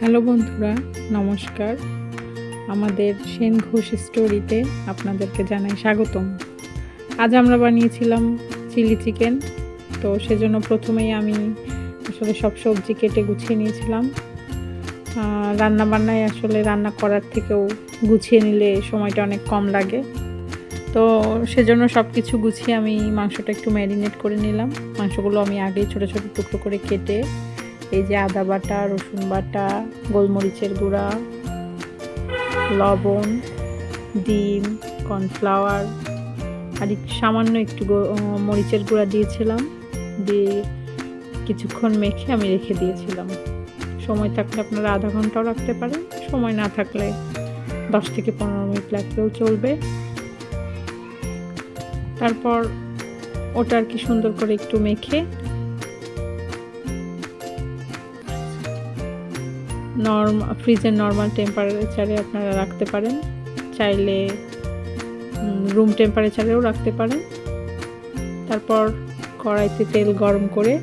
Hello বন্ধুরা, নমস্কার। আমাদের সেন ঘোষ স্টোরিতে আপনাদেরকে জানাই স্বাগতম। আজ আমরা বানিয়েছিলাম চিলি চিকেন, তো সেজন্য প্রথমেই আমি আসলে সব সবজি কেটে গুছিয়ে নিয়েছিলাম। রান্না বান্নায় আসলে রান্না করার থেকেও গুছিয়ে নিলে সময়টা অনেক কম লাগে। তো সেজন্য সব কিছু গুছিয়ে আমি মাংসটা একটু ম্যারিনেট করে নিলাম। মাংসগুলো আমি আগেই ছোটো ছোটো টুকরো করে কেটে এই যে আদা বাটা, রসুন বাটা, গোলমরিচের গুঁড়া, লবণ, ডিম, কর্নফ্লাওয়ার, আর সামান্য একটু মরিচের গুঁড়া দিয়েছিলাম, দিয়ে কিছুক্ষণ মেখে আমি রেখে দিয়েছিলাম। সময় থাকলে আপনারা আধা ঘন্টাও রাখতে পারেন, সময় না থাকলে দশ থেকে পনেরো মিনিট লাগলেও চলবে। তারপর ওটা আর কি সুন্দর করে একটু মেখে নর্ম ফ্রিজের নর্মাল টেম্পারেচারে আপনারা রাখতে পারেন। চাইলে রুম টেম্পারেচারেও রাখতে পারেন। তারপর কড়াইতে তেল গরম করে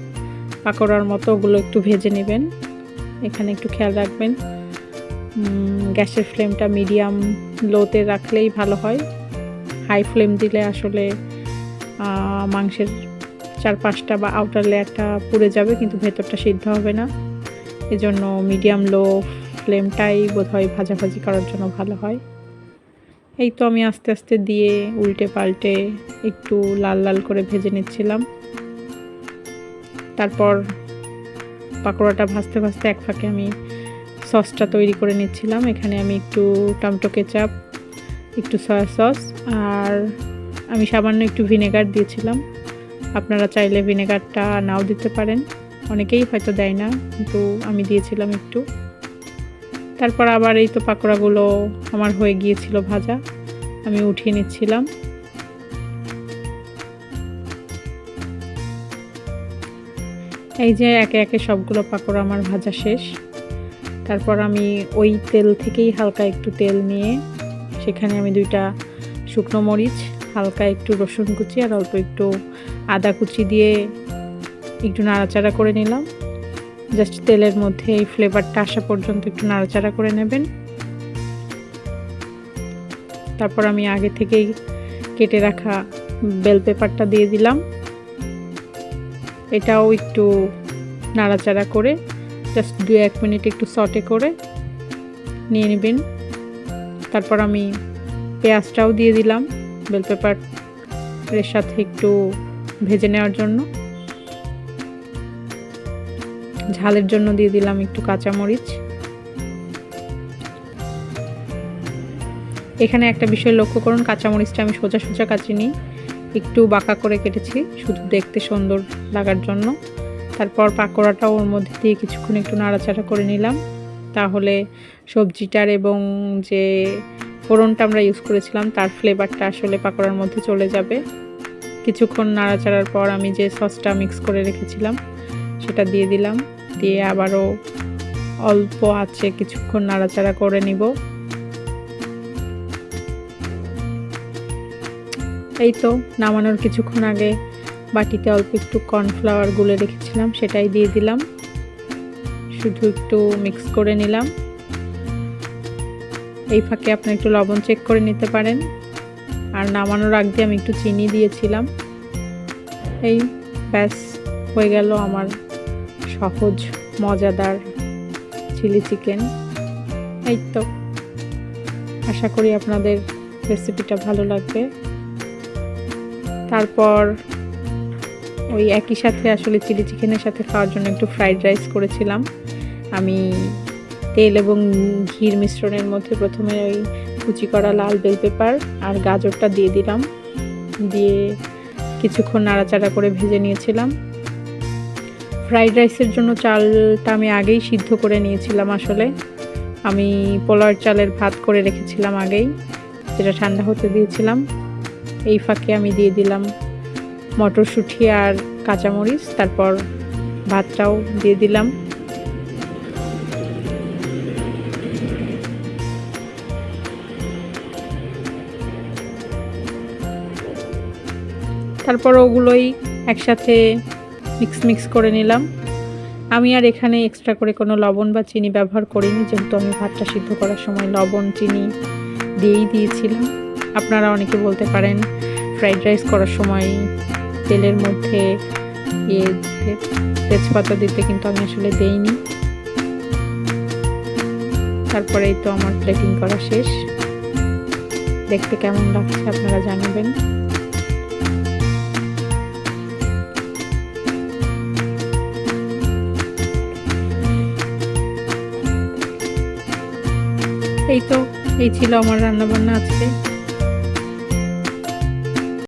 পাকোড়ার মতো ওগুলো একটু ভেজে নেবেন। এখানে একটু খেয়াল রাখবেন। গ্যাসের ফ্লেমটা মিডিয়াম লোতে রাখলেই ভালো হয়। হাই ফ্লেম দিলে আসলে মাংসের চার পাঁচটা বা আউটার লেয়ারটা পুড়ে যাবে, কিন্তু ভেতরটা সিদ্ধ হবে না। এজন্য মিডিয়াম লো ফ্লেমটাই বোধহয় ভাজাভাজি করার জন্য ভালো হয়। এই তো আমি আস্তে আস্তে দিয়ে উল্টে পাল্টে একটু লাল লাল করে ভেজে নিচ্ছিলাম। তারপর পাকোড়াটা ভাজতে ভাজতে এক ফাঁকে আমি সসটা তৈরি করে নিচ্ছিলাম। এখানে আমি একটু টমেটো কেচাপ একটু সয়া সস আর আমি সামান্য একটু ভিনেগার দিয়েছিলাম। আপনারা চাইলে ভিনেগারটা নাও দিতে পারেন। অনেকেই হয়তো দেয় না, কিন্তু আমি দিয়েছিলাম একটু। তারপর আবার এই তো পাকোড়াগুলো আমার হয়ে গিয়েছিল ভাজা, আমি উঠিয়ে নিচ্ছিলাম। এই যে একে একে সবগুলো পাকোড়া আমার ভাজা শেষ। তারপর আমি ওই তেল থেকেই হালকা একটু তেল নিয়ে, সেখানে আমি দুইটা শুকনো মরিচ, হালকা একটু রসুন কুচি আর অল্প একটু আদা কুচি দিয়ে একটু নাড়াচাড়া করে নিলাম। জাস্ট তেলের মধ্যে এই ফ্লেভারটা আসা পর্যন্ত একটু নাড়াচাড়া করে নেবেন। তারপর আমি আগে থেকেই কেটে রাখা বেল পেপারটা দিয়ে দিলাম। এটাও একটু নাড়াচাড়া করে জাস্ট দু এক মিনিট একটু সটে করে নিয়ে নেবেন। তারপর আমি পেঁয়াজটাও দিয়ে দিলাম বেল পেপারের সাথে একটু ভেজে নেওয়ার জন্য। ঝালের জন্য দিয়ে দিলাম একটু কাঁচামরিচ। এখানে একটা বিষয় লক্ষ্য করুন, কাঁচামরিচটা আমি সোজা সোজা কাচিনি একটু বাঁকা করে কেটেছি, শুধু দেখতে সুন্দর লাগার জন্য। তারপর পাকোড়াটাও ওর মধ্যে দিয়ে কিছুক্ষণ একটু নাড়াচাড়া করে নিলাম। তাহলে সবজিটার এবং যে ফোড়নটা আমরা ইউজ করেছিলাম, তার ফ্লেভারটা আসলে পাকোড়ার মধ্যে চলে যাবে। কিছুক্ষণ নাড়াচাড়ার পর আমি যে সসটা মিক্স করে রেখেছিলাম সেটা দিয়ে দিলাম। দিয়ে আবারও অল্প আছে, কিছুক্ষণ নাড়াচাড়া করে নিব। এই তো, নামানোর কিছুক্ষণ আগে বাটিতে অল্প একটু কর্নফ্লাওয়ার গুলে রেখেছিলাম, সেটাই দিয়ে দিলাম। শুধু একটু মিক্স করে নিলাম। এই ফাঁকে আপনি একটু লবণ চেক করে নিতে পারেন। আর নামানোর আগে আমি একটু চিনি দিয়েছিলাম। এই ব্যাস, হয়ে গেল আমার সহজ, মজাদার চিলি চিকেন। এই তো। আশা করি আপনাদের রেসিপিটা ভালো লাগবে। তারপর ওই একই সাথে আসলে চিলি চিকেনের সাথে খাওয়ার জন্য একটু ফ্রাইড রাইস করেছিলাম। আমি তেল এবং ঘির মিশ্রণের মধ্যে প্রথমে ওই কুচি করা লাল বেল পেপার আর গাজরটা দিয়ে দিলাম। দিয়ে কিছুক্ষণ নাড়াচাড়া করে ভেজে নিয়েছিলাম। ফ্রাইড রাইসের জন্য চালটা আমি আগেই সিদ্ধ করে নিয়েছিলাম আসলে। আমি পোলার চালের ভাত করে রেখেছিলাম আগেই, যেটা ঠান্ডা হতে দিয়েছিলাম। এই ফাঁকে আমি দিয়ে দিলাম মটরশুঁটি আর কাঁচামরিচ, তারপর ভাতটাও দিয়ে দিলাম। তারপর ওগুলোই একসাথে মিক্স মিক্স করে নিলাম। আমি আর এখানে এক্সট্রা করে কোনো লবণ বা চিনি ব্যবহার করিনি, যেহেতু আমি ভাতটা সিদ্ধ করার সময় লবণ, চিনি দিয়েই দিয়েছিলাম। আপনারা অনেকে বলতে পারেন ফ্রাইড রাইস করার সময় তেলের মধ্যে ইয়ে তেজপাতা দিতে কিন্তু আমি আসলে দেইনি। তারপরে এই তো আমার প্লেটিং করা শেষ। দেখতে কেমন লাগছে আপনারা জানাবেন। এই তো এই ছিল আমার রান্নাবান্না আজকে।